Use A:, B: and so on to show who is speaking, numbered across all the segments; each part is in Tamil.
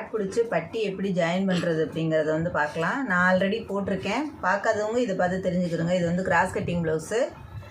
A: டாட் பிடிச்சி பட்டி எப்படி ஜாயின் பண்ணுறது அப்படிங்கிறத வந்து பார்க்கலாம். நான் ஆல்ரெடி போட்டிருக்கேன். பார்க்காதவங்க இதை பார்த்து தெரிஞ்சுக்கிறோங்க இது வந்து கிராஸ் கட்டிங் ப்ளவுஸு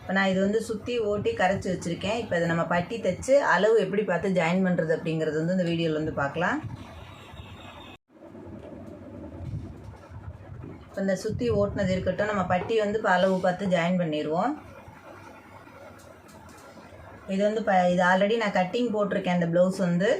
A: இப்போ நான் இது வந்து சுற்றி ஓட்டி கரைச்சி வச்சுருக்கேன். இப்போ இதை நம்ம பட்டி தைச்சு அளவு எப்படி பார்த்து ஜாயின் பண்ணுறது அப்படிங்கிறது வந்து இந்த வீடியோவில் வந்து பார்க்கலாம். இப்போ இந்த சுற்றி ஓட்டினது இருக்கட்டும் நம்ம பட்டி வந்து இப்போ அளவு பார்த்து ஜாயின் பண்ணிடுவோம். இது வந்து ப இது ஆல்ரெடி நான் கட்டிங் போட்டிருக்கேன் இந்த ப்ளவுஸ் வந்து.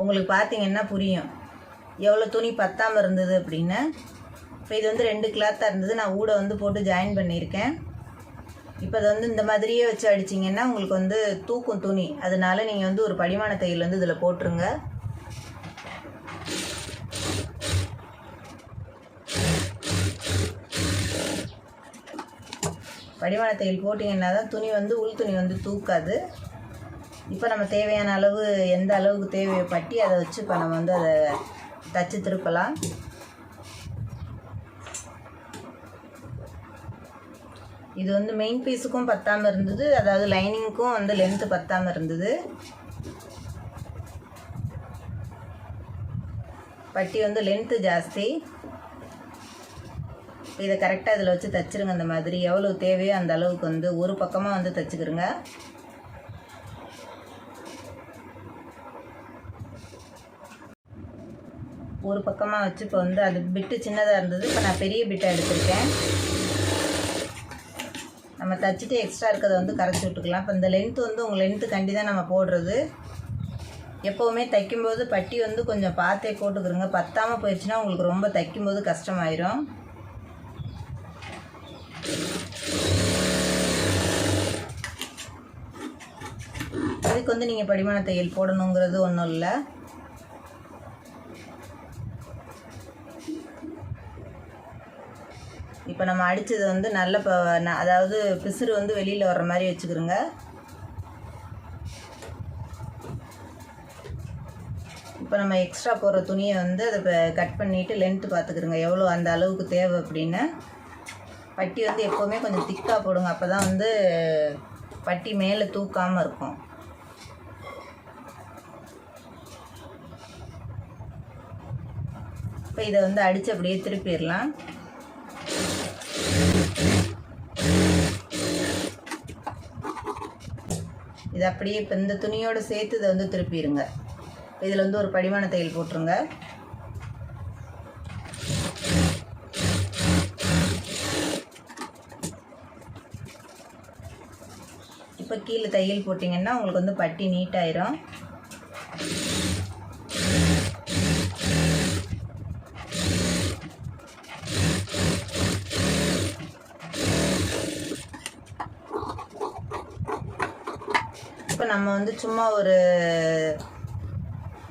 A: உங்களுக்கு பார்த்தீங்கன்னா புரியும். எவ்வளோ துணி பத்தாமல் இருந்தது அப்படின்னு. இப்போ இது வந்து ரெண்டு கிளாத்தாக இருந்தது. நான் ஊட வந்து போட்டு ஜாயின் பண்ணியிருக்கேன். இப்போ அதை வந்து இந்த மாதிரியே வச்சு அடிச்சிங்கன்னா உங்களுக்கு வந்து தூக்கும் துணி. அதனால நீங்கள் வந்து ஒரு படிமான தையல் வந்து இதில் போட்டுருங்க. படிமான தையல் போட்டிங்கன்னா தான் துணி வந்து உள் துணி வந்து தூக்காது. இப்போ நம்ம தேவையான அளவு எந்த அளவுக்கு தேவையோ பட்டி அதை வச்சு இப்போ நம்ம வந்து அதை தச்சு திருப்பலாம். இது வந்து மெயின் பீஸுக்கும் பத்தாமல் இருந்தது. அதாவது லைனிங்க்கும் வந்து லென்த்து பத்தாமல் இருந்தது. பட்டி வந்து லென்த்து ஜாஸ்தி. இதை கரெக்டாக இதில் வச்சு தைச்சிருங்க. அந்த மாதிரி எவ்வளோ தேவையோ அந்த அளவுக்கு வந்து ஒரு பக்கமாக வந்து தச்சுக்கிறோங்க ஒரு பக்கமாக வச்சு இப்போ வந்து அது பிட்டு சின்னதாக இருந்தது. இப்போ நான் பெரிய பிட்டாக எடுத்திருக்கேன். நம்ம தச்சுட்டு எக்ஸ்ட்ரா இருக்கிறத வந்து கரைச்சி விட்டுக்கலாம். இப்போ இந்த லென்த்து வந்து உங்கள் லென்த்து கண்டி தான் நம்ம போடுறது. எப்போவுமே தைக்கும்போது பட்டி வந்து கொஞ்சம் பார்த்தே போட்டுக்கிறோங்க. பத்தாமல் போயிடுச்சுன்னா உங்களுக்கு ரொம்ப தைக்கும்போது கஷ்டமாயிரும். இதுக்கு வந்து நீங்கள் படிமான தையல் போடணுங்கிறது ஒன்றும் இல்லை. இப்போ நம்ம அடித்தது வந்து நல்ல இப்போ அதாவது பிசுறு வந்து வெளியில் வர்ற மாதிரி வச்சுக்கிறோங்க இப்போ நம்ம எக்ஸ்ட்ரா போடுற துணியை வந்து அதை இப்போ கட் பண்ணிவிட்டு லென்த்து பார்த்துக்கிறோங்க எவ்வளோ அந்த அளவுக்கு தேவை அப்படின்னு. பட்டி வந்து எப்போவுமே கொஞ்சம் திக்காக போடுங்க. அப்போ தான் வந்து பட்டி மேலே தூக்காமல் இருக்கும். இப்போ இதை வந்து அடித்து அப்படியே திருப்பிடலாம். இது அப்படியே இப்போ இந்த துணியோடு சேர்த்து இதை வந்து திருப்பிடுங்க. இதில் வந்து ஒரு படிமான தையல் போட்டுருங்க. இப்போ கீழே தையல் போட்டிங்கன்னா உங்களுக்கு வந்து பட்டி நீட்டாயிரும். நம்ம வந்து சும்மா ஒரு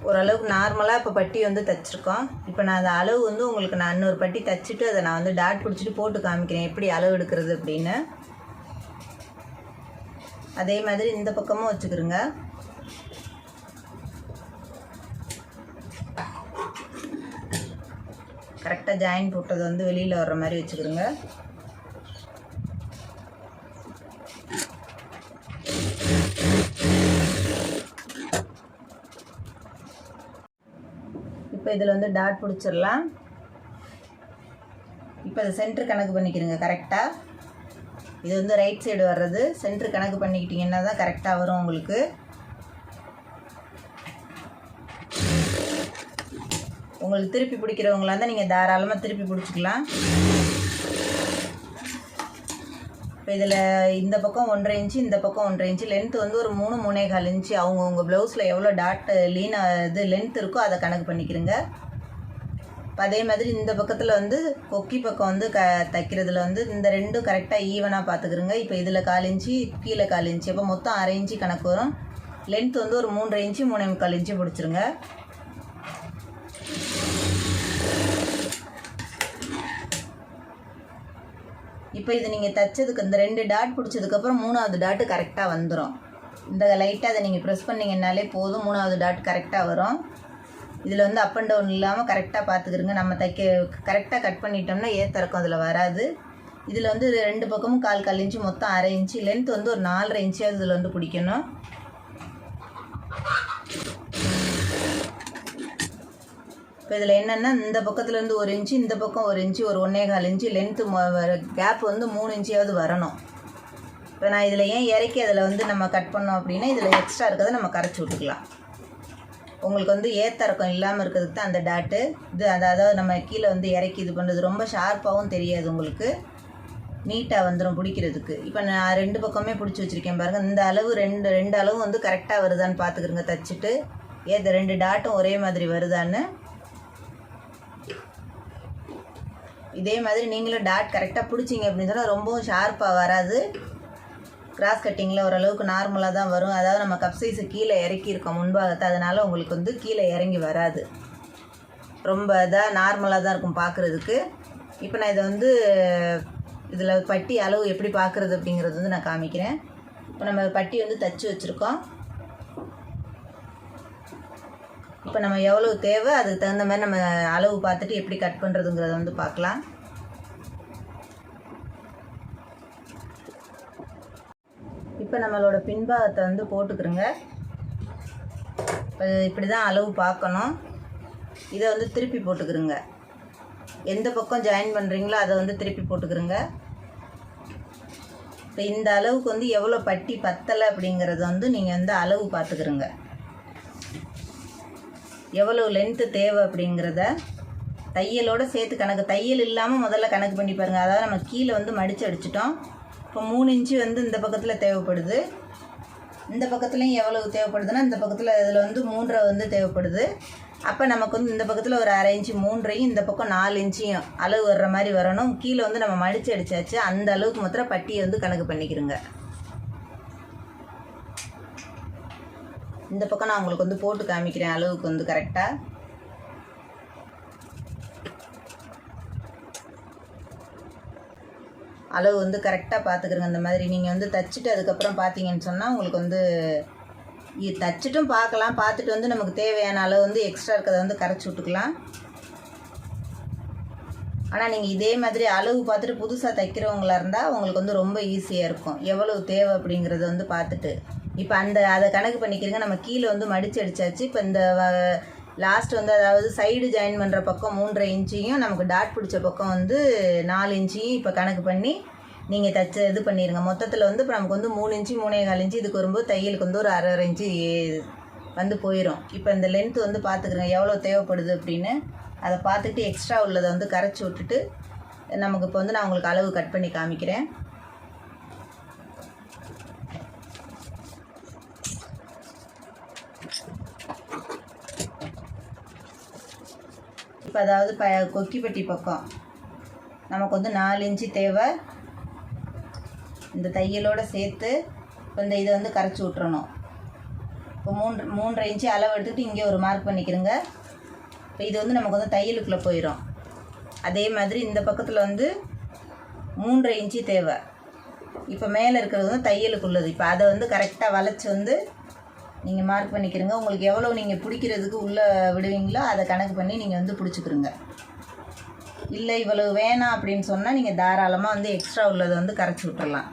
A: ஓரளவுக்கு நார்மலாக இப்போ பட்டி வந்து தைச்சிருக்கோம். இப்போ நான் அந்த அளவு வந்து உங்களுக்கு நான் இன்னொரு பட்டி தைச்சிட்டு அதை நான் வந்து டாட் பிடிச்சிட்டு போட்டு காமிக்கிறேன். எப்படி அளவு எடுக்கிறது அப்படின்னு. அதே மாதிரி இந்த பக்கமும் வச்சுக்கிறோங்க கரெக்டாக ஜாயின் போட்டது வந்து வெளியில் வர்ற மாதிரி வச்சுக்கிறோங்க இப்போ இதில் வந்து டாட் பிடிச்சிடலாம். இப்போ இது சென்ட்ரு கணக்கு பண்ணிக்கிறங்க கரெக்டாக இது வந்து ரைட் சைடு வர்றது. சென்ட்ரு கணக்கு பண்ணிக்கிட்டிங்கன்னா தான் கரெக்டாக வரும் உங்களுக்கு. உங்களுக்கு திருப்பி பிடிக்கிறவங்களா இருந்தால் நீங்கள் தாராளமாக திருப்பி பிடிச்சிக்கலாம். இப்போ இதில் இந்த பக்கம் ஒன்றரை இன்ச்சு இந்த பக்கம் ஒன்றரை இன்ச்சு லென்த் வந்து ஒரு மூணு மூணே கால் இன்ச்சு அவங்க உங்கள் ப்ளவுஸில் எவ்வளோ டாட் லீனாக இது லென்த் இருக்கோ அதை கணக்கு பண்ணிக்கிறங்க இப்போ அதே மாதிரி இந்த பக்கத்தில் வந்து கொக்கி பக்கம் வந்து க தைக்கிறதுல வந்து இந்த ரெண்டும் கரெக்டாக ஈவனாக பார்த்துக்கிறங்க இப்போ இதில் கால் இன்ச்சு கீழே கால் இன்ச்சு அப்போ மொத்தம் அரை இன்ச்சு கணக்கு வரும். லென்த் வந்து ஒரு மூன்றரை இன்ச்சு மூணே முக்கால் இன்ச்சு பிடிச்சிருங்க. இப்போ இது நீங்கள் தைச்சதுக்கு இந்த ரெண்டு டாட் பிடிச்சதுக்கப்புறம் மூணாவது டாட்டு கரெக்டாக வந்துடும் இந்த லைட்டாக அதை நீங்கள் ப்ரெஸ் பண்ணிங்கனாலே போதும். மூணாவது டாட் கரெக்டாக வரும். இதில் வந்து அப் அண்ட் டவுன் இல்லாமல் கரெக்டாக பார்த்துக்கிருங்க நம்ம தைக்க கரெக்டாக கட் பண்ணிட்டோம்னா ஏத்தறக்கம் அதில் வராது. இதில் வந்து ரெண்டு பக்கமும் கால் கால் இன்ச்சு மொத்தம் அரை இன்ச்சு. லென்த் வந்து ஒரு நாலரை இன்ச்சாவது இதில் வந்து பிடிக்கணும். இப்போ இதில் என்னென்னா இந்த பக்கத்துலேருந்து ஒரு இன்ச்சு இந்த பக்கம் ஒரு இன்ச்சு ஒரு ஒன்றே கால் இன்ச்சு லென்த்து கேப் வந்து மூணு இன்ச்சியாவது வரணும். இப்போ நான் இதில் ஏன் இறக்கி அதில் வந்து நம்ம கட் பண்ணோம் அப்படின்னா இதில் எக்ஸ்ட்ரா இருக்கிறத நம்ம கரைச்சி விட்டுக்கலாம். உங்களுக்கு வந்து ஏத்தரக்கம் இல்லாமல் இருக்கிறதுக்கு தான் அந்த டாட்டு இது அதாவது நம்ம கீழே வந்து இறக்கி இது பண்ணுறது ரொம்ப ஷார்ப்பாகவும் தெரியாது உங்களுக்கு. நீட்டாக வந்துடும் பிடிக்கிறதுக்கு. இப்போ நான் ரெண்டு பக்கமே பிடிச்சி வச்சுருக்கேன் பாருங்கள் இந்த அளவு ரெண்டு ரெண்டு அளவும் வந்து கரெக்டாக வருதான்னு பார்த்துக்கிறங்க தச்சுட்டு. ஏது ரெண்டு டாட்டும் ஒரே மாதிரி வருதான்னு. இதே மாதிரி நீங்களும் டாட் கரெக்டாக பிடிச்சிங்க அப்படின்னு சொன்னால் ரொம்பவும் ஷார்ப்பாக வராது. கிராஸ் கட்டிங்கில் ஓரளவுக்கு நார்மலாக தான் வரும். அதாவது நம்ம கப் சைஸு கீழே இறக்கியிருக்கோம் முன்பாகத்தை. அதனால் உங்களுக்கு வந்து கீழே இறங்கி வராது. ரொம்ப இதாக நார்மலாக தான் இருக்கும் பார்க்குறதுக்கு. இப்போ நான் இதை வந்து இதில் பட்டி அளவு எப்படி பார்க்குறது அப்படிங்கிறது வந்து நான் காமிக்கிறேன். இப்போ நம்ம பட்டி வந்து தச்சு வச்சுருக்கோம். இப்போ நம்ம எவ்வளோ தேவை அதுக்கு தகுந்த மாதிரி நம்ம அளவு பார்த்துட்டு எப்படி கட் பண்ணுறதுங்கிறத வந்து பார்க்கலாம். இப்போ நம்மளோட பின்பாகத்தை வந்து போட்டுக்கிறோங்க. இப்போ இப்படி தான் அளவு பார்க்கணும். இதை வந்து திருப்பி போட்டுக்கிறோங்க. எந்த பக்கம் ஜாயின் பண்ணுறீங்களோ அதை வந்து திருப்பி போட்டுக்கிறோங்க. இப்போ இந்த அளவுக்கு வந்து எவ்வளோ பட்டி பத்தலை அப்படிங்கிறத வந்து நீங்கள் வந்து அளவு பார்த்துக்கிறோங்க. எவ்வளோ லென்த்து தேவை அப்படிங்கிறத தையலோடு சேர்த்து கணக்கு. தையல் இல்லாமல் முதல்ல கணக்கு பண்ணி பாருங்கள் அதாவது நம்ம கீழே வந்து மடித்து அடிச்சிட்டோம். இப்போ மூணு இன்ச்சு வந்து இந்த பக்கத்தில் தேவைப்படுது. இந்த பக்கத்துலேயும் எவ்வளவு தேவைப்படுதுன்னா இந்த பக்கத்தில் இதில் வந்து மூன்றரை வந்து தேவைப்படுது. அப்போ நமக்கு வந்து இந்த பக்கத்தில் ஒரு அரை இன்ச்சு மூன்றையும் இந்த பக்கம் நாலு இன்ச்சையும் அளவு வர்ற மாதிரி வரணும். கீழே வந்து நம்ம மடித்து அடிச்சாச்சு. அந்த அளவுக்கு மாத்திரம் பட்டியை வந்து கணக்கு பண்ணிக்கிறோங்க இந்த பக்கம் நான் உங்களுக்கு வந்து போட்டு காமிக்கிறேன் அளவுக்கு வந்து கரெக்டாக அளவு வந்து கரெக்டாக பார்த்துக்கிறங்க இந்த மாதிரி நீங்கள் வந்து தச்சுட்டு அதுக்கப்புறம் பார்த்தீங்கன்னு சொன்னால் உங்களுக்கு வந்து இது தச்சுட்டும் பார்க்கலாம். பார்த்துட்டு வந்து நமக்கு தேவையான அளவு வந்து எக்ஸ்ட்ரா இருக்கிறத வந்து கரைச்சி விட்டுக்கலாம். ஆனால் நீங்கள் இதே மாதிரி அளவு பார்த்துட்டு புதுசாக தைக்கிறவங்களா இருந்தால் உங்களுக்கு வந்து ரொம்ப ஈஸியாக இருக்கும். எவ்வளவு தேவை அப்படிங்கிறத வந்து பார்த்துட்டு. இப்போ அந்த அதை கணக்கு பண்ணிக்கிறீங்க. நம்ம கீழே வந்து மடிச்சு அடிச்சாச்சு. இப்போ இந்த லாஸ்ட் வந்து அதாவது சைடு ஜாயின் பண்ணுற பக்கம் மூன்றரை இன்ச்சையும் நமக்கு டாட் பிடிச்ச பக்கம் வந்து நாலு இன்ச்சையும் இப்போ கணக்கு பண்ணி நீங்கள் தச்ச இது பண்ணிடுங்க மொத்தத்தில் வந்து இப்போ நமக்கு வந்து மூணு இன்ச்சு மூணே கால் இன்ச்சு இதுக்கு வரும்போது தையலுக்கு வந்து ஒரு அரை அரை இன்ச்சு வந்து போயிடும் இப்போ இந்த லென்த்து வந்து பார்த்துக்குறேங்க எவ்வளோ தேவைப்படுது அப்படின்னு. அதை பார்த்துட்டு எக்ஸ்ட்ரா உள்ளதை வந்து கரைச்சி விட்டுட்டு நமக்கு இப்போ வந்து நான் உங்களுக்கு அளவு கட் பண்ணி காமிக்கிறேன். இப்போ அதாவது ப கொக்கிப்பட்டி பக்கம். நமக்கு வந்து நாலு இன்ச்சு தேவை. இந்த தையலோடு சேர்த்து இப்போ இந்த இதை வந்து கரைச்சி விட்றணும் இப்போ மூன்று மூன்றரை இன்ச்சு அளவு எடுத்துகிட்டு இங்கே ஒரு மார்க் பண்ணிக்கிறோங்க. இப்போ இது வந்து நமக்கு வந்து தையலுக்குள்ளே போயிடும் அதே மாதிரி இந்த பக்கத்தில் வந்து மூன்றரை இன்ச்சு தேவை. இப்போ மேலே இருக்கிறது வந்து தையலுக்குள்ளது. இப்போ அதை வந்து கரெக்டாக வளைச்சி வந்து நீங்கள் மார்க் பண்ணிக்கிறங்க. உங்களுக்கு எவ்வளோ நீங்கள் பிடிக்கிறதுக்கு உள்ளே விடுவீங்களோ அதை கணக்கு பண்ணி நீங்கள் வந்து பிடிச்சிக்கிறங்க இல்லை இவ்வளவு வேணாம் அப்படின்னு சொன்னால் நீங்கள் தாராளமாக வந்து எக்ஸ்ட்ரா உள்ளதை வந்து கரைச்சி விட்டுடலாம்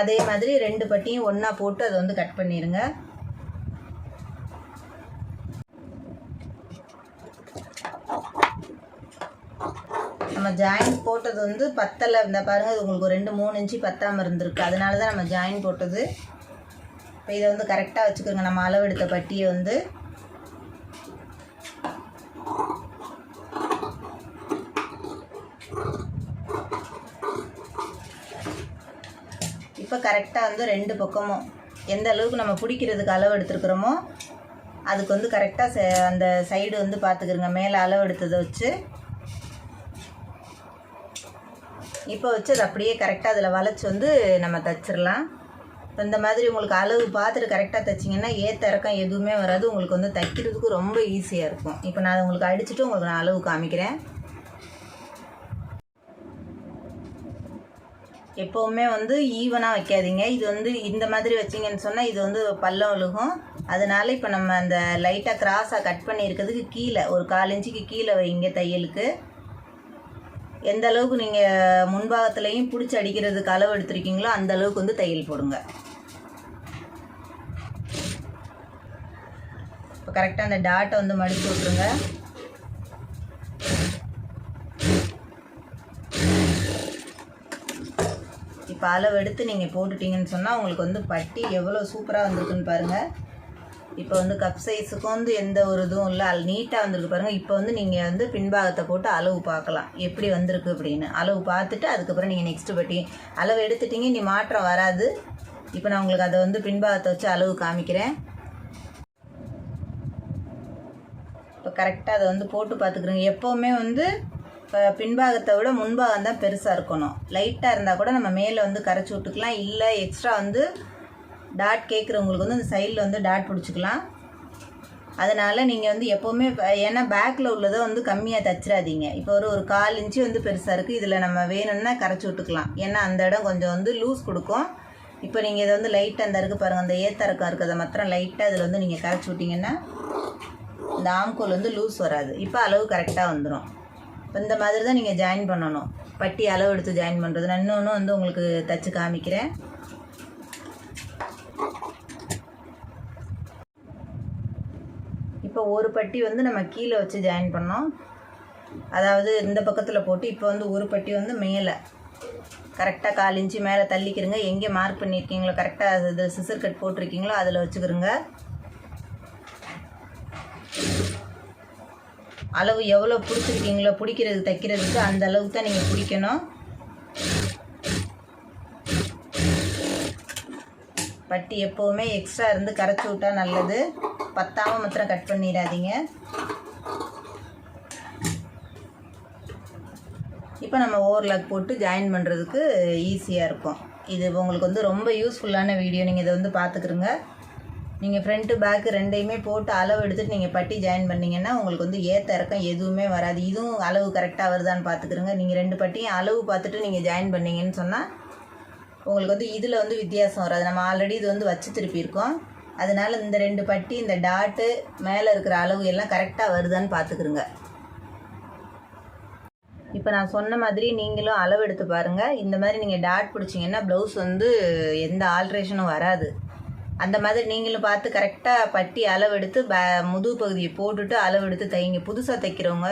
A: அதே மாதிரி ரெண்டு பட்டியும் ஒன்றா போட்டு அதை வந்து கட் பண்ணிடுங்க ஜாயின் போட்டது வந்து பத்தலை. இந்த பாருங்கள் இது உங்களுக்கு ரெண்டு மூணு இன்ச்சு பத்தாமல் இருந்திருக்கு. அதனால தான் நம்ம ஜாயின் போட்டது. இப்போ இதை வந்து கரெக்டாக வச்சுக்கோங்க. நம்ம அளவெடுத்த பட்டியை வந்து. இப்போ கரெக்டாக வந்து ரெண்டு பக்கமும் எந்த அளவுக்கு நம்ம பிடிக்கிறதுக்கு அளவு எடுத்துருக்குறோமோ அதுக்கு வந்து கரெக்டாக அந்த சைடு வந்து பார்த்துக்கிறோங்க. மேலே அளவு எடுத்ததை வச்சு. இப்போ வச்சு அது அப்படியே கரெக்டாக அதில் வளைச்சி வந்து நம்ம தைச்சிடலாம் இப்போ இந்த மாதிரி உங்களுக்கு அளவு பார்த்துட்டு கரெக்டாக தைச்சிங்கன்னா ஏற்ற இறக்கம் எதுவுமே வராது. உங்களுக்கு வந்து தைக்கிறதுக்கு ரொம்ப ஈஸியாக இருக்கும். இப்போ நான் அதை உங்களுக்கு அடிச்சுட்டு உங்களுக்கு நான் அளவு காமிக்கிறேன். எப்போவுமே வந்து ஈவனாக வைக்காதீங்க. இது வந்து இந்த மாதிரி வச்சிங்கன்னு சொன்னால் இது வந்து பள்ளம் விழுகும். அதனால இப்போ நம்ம அந்த லைட்டாக கிராஸாக கட் பண்ணியிருக்கிறதுக்கு கீழே ஒரு கால் இன்ச்சுக்கு கீழே வைங்க தையலுக்கு. எந்த அளவுக்கு நீங்கள் முன்பாகத்துலேயும் பிடிச்சி அடிக்கிறதுக்கு அளவு எடுத்துருக்கீங்களோ அந்த அளவுக்கு வந்து தையல் போடுங்க. இப்போ கரெக்டாக அந்த டாட்டை வந்து மடித்து விட்ருங்க இப்போ அளவு எடுத்து நீங்கள் போட்டுட்டிங்கன்னு சொன்னால் உங்களுக்கு வந்து பட்டி எவ்வளோ சூப்பராக வந்திருக்குன்னு பாருங்கள் இப்போ வந்து கப் சைஸுக்கும் வந்து எந்த ஒரு இதுவும் இல்லை. அது நீட்டாக வந்திருக்கு பாருங்கள் இப்போ வந்து நீங்கள் வந்து பின்பாகத்தை போட்டு அளவு பார்க்கலாம். எப்படி வந்திருக்கு அப்படின்னு. அளவு பார்த்துட்டு அதுக்கப்புறம் நீங்கள் நெக்ஸ்ட்டு பட்டி. அளவு எடுத்துட்டீங்க நீ மாற்றம் வராது. இப்போ நான் உங்களுக்கு அதை வந்து பின்பாகத்தை வச்சு அளவு காமிக்கிறேன். இப்போ கரெக்டாக அதை வந்து போட்டு பார்த்துக்குறோங்க. எப்போவுமே வந்து இப்போ பின்பாகத்தை விட முன்பாகம் தான் பெருசாக இருக்கணும் லைட்டாக இருந்தால் கூட நம்ம மேலே வந்து கரைச்சி விட்டுக்கலாம். இல்லை எக்ஸ்ட்ரா வந்து டாட் கேட்குறவங்களுக்கு வந்து அந்த சைடில் வந்து டாட் பிடிச்சிக்கலாம். அதனால் நீங்கள் வந்து எப்போவுமே ஏன்னா பேக்கில் உள்ளதை வந்து கம்மியாக தச்சிடாதீங்க. இப்போ ஒரு ஒரு கால் இன்ச்சு வந்து பெருசாக இருக்குது இதில் நம்ம வேணும்னா கரைச்சி விட்டுக்கலாம். ஏன்னா அந்த இடம் கொஞ்சம் வந்து லூஸ் கொடுக்கும். இப்போ நீங்கள் இதை வந்து லைட்டாக அந்த இருக்குது பாருங்கள் அந்த ஏத்தரக்கம் இருக்கிறத மாத்திரம் லைட்டாக இதில் வந்து நீங்கள் கரைச்சி விட்டிங்கன்னா இந்த ஆம்கோல் வந்து லூஸ் வராது. இப்போ அளவு கரெக்டாக வந்துடும் இப்போ இந்த மாதிரி தான் நீங்கள் ஜாயின் பண்ணணும். பட்டி அளவு எடுத்து ஜாயின் பண்ணுறது நான் இன்னொன்று வந்து உங்களுக்கு தச்சு காமிக்கிறேன். இப்போ ஒரு பட்டி வந்து நம்ம கீழே வச்சு ஜாயின் பண்ணோம். அதாவது இந்த பக்கத்தில் போட்டு இப்போ வந்து ஒரு பட்டி வந்து மேலே. கரெக்டாக கால் இன்ச்சு மேலே தள்ளிக்கிறங்க எங்கே மார்க் பண்ணியிருக்கீங்களோ கரெக்டாக இது சிசர் கட் போட்டிருக்கீங்களோ அதில் வச்சுக்கிறோங்க அளவு எவ்வளோ பிடிச்சிருக்கீங்களோ பிடிக்கிறது தைக்கிறதுக்கு அந்த அளவுக்கு தான் நீங்கள் பிடிக்கணும். பட்டி எப்போவுமே எக்ஸ்ட்ரா இருந்து கரைச்சி விட்டா நல்லது. பத்தாமல் மாத்திரம் கட் பண்ணிடாதீங்க. இப்போ நம்ம ஓவர்லாக் போட்டு ஜாயின் பண்ணுறதுக்கு ஈஸியாக இருக்கும். இது உங்களுக்கு வந்து ரொம்ப யூஸ்ஃபுல்லான வீடியோ நீங்கள் இதை வந்து பார்த்துக்குருங்க நீங்கள் ஃப்ரண்ட்டு பேக்கு ரெண்டையுமே போட்டு அளவு எடுத்துகிட்டு நீங்கள் பட்டி ஜாயின் பண்ணிங்கன்னா உங்களுக்கு வந்து ஏற்ற இறக்கம் எதுவுமே வராது. இதுவும் அளவு கரெக்டாக வருதான்னு பார்த்துக்குறங்க நீங்கள் ரெண்டு பட்டியும் அளவு பார்த்துட்டு நீங்கள் ஜாயின் பண்ணீங்கன்னு சொன்னால் உங்களுக்கு வந்து இதில் வந்து வித்தியாசம் வராது. நம்ம ஆல்ரெடி இது வந்து வச்சு திருப்பியிருக்கோம். அதனால் இந்த ரெண்டு பட்டி இந்த டாட்டு மேலே இருக்கிற அளவு எல்லாம் கரெக்டாக வருதான்னு பார்த்துக்குருங்க இப்போ நான் சொன்ன மாதிரி நீங்களும் அளவு எடுத்து பாருங்கள் இந்த மாதிரி நீங்கள் டாட் பிடிச்சிங்கன்னா ப்ளவுஸ் வந்து எந்த ஆல்ட்ரேஷனும் வராது. அந்த மாதிரி நீங்களும் பார்த்து கரெக்டாக பட்டி அளவு எடுத்து முதுகு பகுதியை போட்டுட்டு அளவு எடுத்து தைங்க. புதுசாக தைக்கிறவங்க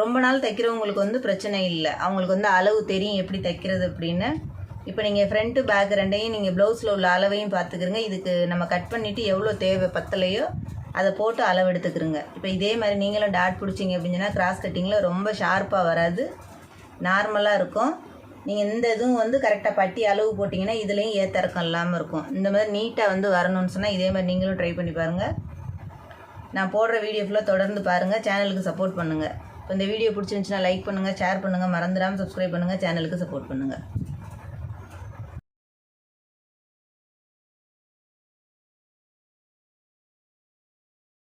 A: ரொம்ப நாள் தைக்கிறவங்களுக்கு வந்து பிரச்சனை இல்லை. அவங்களுக்கு வந்து அளவு தெரியும் எப்படி தைக்கிறது அப்படின்னு. இப்போ நீங்கள் ஃப்ரண்ட்டு பேக் ரெண்டையும் நீங்கள் ப்ளவுஸில் உள்ள அளவையும் பார்த்துக்கிறங்க இதுக்கு நம்ம கட் பண்ணிவிட்டு எவ்வளோ தேவை பத்தலையோ அதை போட்டு அளவு எடுத்துக்கிறங்க இப்போ இதே மாதிரி நீங்களும் டாட் பிடிச்சிங்க அப்படின்னா கிராஸ் கட்டிங்கில் ரொம்ப ஷார்ப்பாக வராது. நார்மலாக இருக்கும். நீங்கள் இந்த இதுவும் வந்து கரெக்டாக பட்டி அளவு போட்டிங்கன்னா இதுலேயும் ஏத்தறக்கம் இல்லாமல் இருக்கும். இந்த மாதிரி நீட்டாக வந்து வரணும்னு சொன்னால் இதே மாதிரி நீங்களும் ட்ரை பண்ணி பாருங்கள் நான் போடுற வீடியோ ஃபுல்லாக தொடர்ந்து பாருங்கள் சேனலுக்கு சப்போர்ட் பண்ணுங்கள் இப்போ இந்த வீடியோ பிடிச்சிருந்துச்சுன்னா லைக் பண்ணுங்கள் ஷேர் பண்ணுங்கள் மறந்துடாமல் சப்ஸ்கிரைப் பண்ணுங்கள் சேனலுக்கு சப்போர்ட் பண்ணுங்கள்